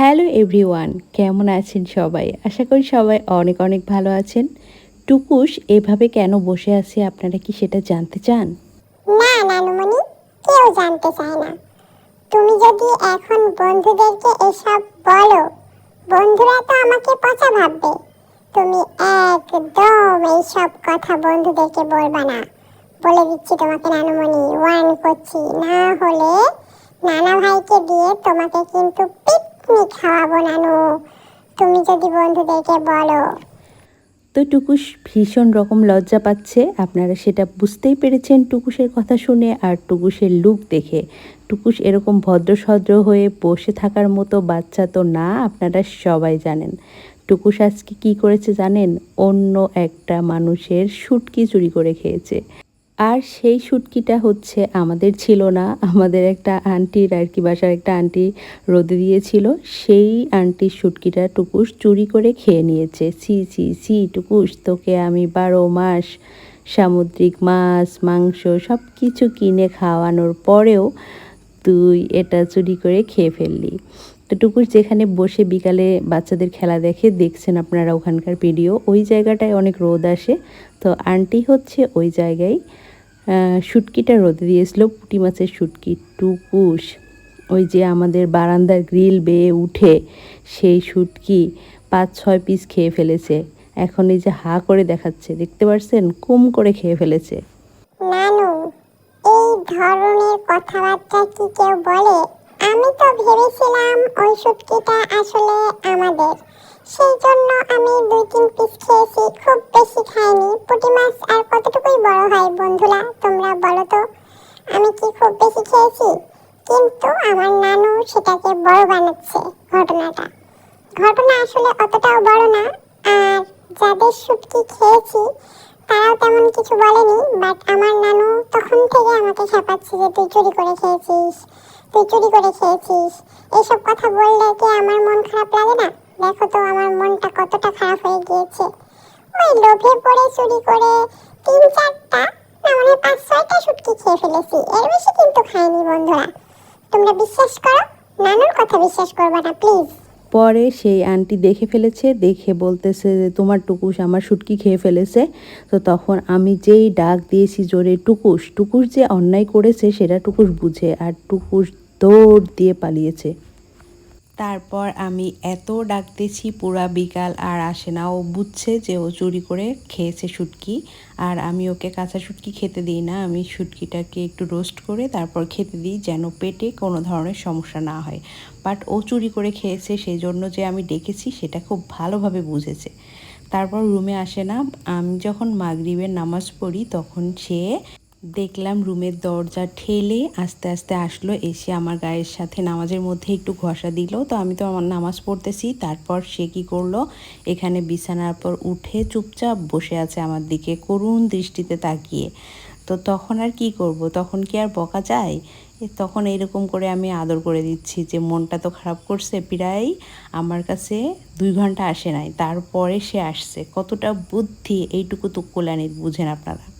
Hello everyone, কেমন আছেন সবাই? আশা করি সবাই অনেক অনেক ভালো আছেন। টুকুস এভাবে কেন বসে আছে আপনারা কি সেটা জানতে চান? না, নানুমণি, কেউ জানতে চায় তুমি যদি এখন বন্ধুদেরকে এসব বলো, বন্ধুরা তো আমাকে পচা ভাববে। তুমি একদম এইসব কথা বন্ধুদেরকে বলবা না। বলে দিচ্ছি তোমাকে, নানুমণি ওয়ান করছি। না হলে নানা ভাইকে দিয়ে তোমাকে কিন্তু খাওয়াবো নানু। তুমি যদি বন্ধুদেরকে বলো। তো টুকুস ভীষণ রকম লজ্জা পাচ্ছে। আপনারা সেটা বুঝতেই পেরেছেন টুকুসের কথা শুনে আর টুকুসের লুক দেখে। টুকুস এরকম ভদ্রসদ্র হয়ে বসে থাকার মতো বাচ্চা তো না, আপনারা সবাই জানেন। টুকুস আজকে কি করেছে জানেন? অন্য একটা মানুষের সুটকি চুরি করে খেয়েছে। আর সেই শুটকিটা হচ্ছে আমাদের ছিল না। আমাদের একটা আন্টির আর কি বাসার একটা আন্টি রোদে দিয়েছিল সেই আন্টির শুটকিটা টুকুস চুরি করে খেয়ে নিয়েছে। সি সি সি টুকুস, তোকে আমি বারো মাস সামুদ্রিক মাছ, মাংস সব কিছু কিনে খাওয়ানোর পরেও তুই এটা চুরি করে খেয়ে ফেললি। তো টুকুস যেখানে বসে বিকালে বাচ্চাদের খেলা দেখে, দেখছেন আপনারা ওখানকার ভিডিও ওই জায়গাটায় অনেক রোদ আসে। তো আন্টি হচ্ছে ওই জায়গায় শুটকিটা রোদে দিয়েছিল, পুঁটি মাছের শুটকি, টুকুস, ওই যে আমাদের বারান্দার গ্রিল বেয়ে উঠে সেই শুটকি পাঁচ, ছয় পিস খেয়ে ফেলেছে। এখন এই যে হা করে দেখাচ্ছে, দেখতে পাচ্ছেন কুম করে খেয়ে ফেলেছে। নানু, এই ধরনের কথাবার্তা কি কেউ বলে? আমি তো ভেবেছিলাম ওই শুটকিটা আসলে আমাদের। সেই জন্য আমি দুই তিন পিস খেয়েছি, খুব বেশি খাইনি। পুঁটি মাছ আর কতটুকুই বড় হয় বন্ধুরা, তোমরা বলো তো? আমি কি খুব বেশি খেয়েছি? কিন্তু আমার নানু সেটাকে বড় বানাচ্ছে ঘটনাটা। ঘটনা আসলে অতটাও বড় না, আর যাদের শুটকি খেয়েছি, তারাও তেমন কিছু বলেনি বাট আমার নানু তখন থেকে আমাকে খেপাচ্ছে যে, তুই চুরি করে খেয়েছিস, তুই চুরি করে খেয়েছিস। এইসব কথা বললে কি আমার মন খারাপ লাগে না? দেখো তো আমার মনটা কতটা খারাপ হয়ে গিয়েছে। ওই লোভে পড়ে চুরি করে তিন চারটা, না মানে পাঁচ ছয়টা শুটকি খেয়ে ফেলেছি। এর বেশি কিন্তু খাইনি বন্ধুরা। তোমরা বিশ্বাস করো? নানুর কথা বিশ্বাস করবে না, প্লিজ। পরে সেই আন্টি দেখে ফেলেছে, দেখে বলতেছে যে, তোমার টুকুস আমার শুটকি খেয়ে ফেলেছে। তো তখন আমি যেই ডাক দিয়েছি জোরে টুকুস টুকুস যে অন্যায় করেছে, সেটা টুকুস বুঝে। আর টুকুস দৌড় দিয়ে পালিয়েছে। তারপর আমি এত ডাকতেছি পুরা বিকাল আর আসে না। ও বুঝছে যে ও চুরি করে খেয়েছে শুটকি আর আমি ওকে কাঁচা শুটকি খেতে দিই না। আমি শুটকিটাকে একটু রোস্ট করে তারপর খেতে দিই যেন পেটে কোনো ধরনের সমস্যা না হয়। বাট ও চুরি করে খেয়েছে সেই জন্য যে আমি ডেকেছি সেটা খুব ভালোভাবে বুঝেছে। তারপর রুমে আসে না। আমি যখন মাগরিবের নামাজ পড়ি তখন সে দেখলাম রুমের দরজা ঠেলে আস্তে আস্তে আসলো, এসে আমার গায়ের সাথে নামাজের মধ্যে একটু ঘষা দিল। তো আমি তো আমার নামাজ পড়তেছি, তারপর সে কি করল? এখানে বিছানার পর উঠে চুপচাপ বসে আছে আমার দিকে, করুণ দৃষ্টিতে তাকিয়ে। তো তখন আর কি করব? তখন কি আর বকা যায়? তখন এরকম করে আমি আদর করে দিচ্ছি যে, মনটা তো খারাপ করছে প্রায় আমার কাছে দুই ঘণ্টা আসে নাই, তারপরে সে আসছে। কতটা বুদ্ধি, এইটুকু তো কোলানি বুঝেন আপনারা।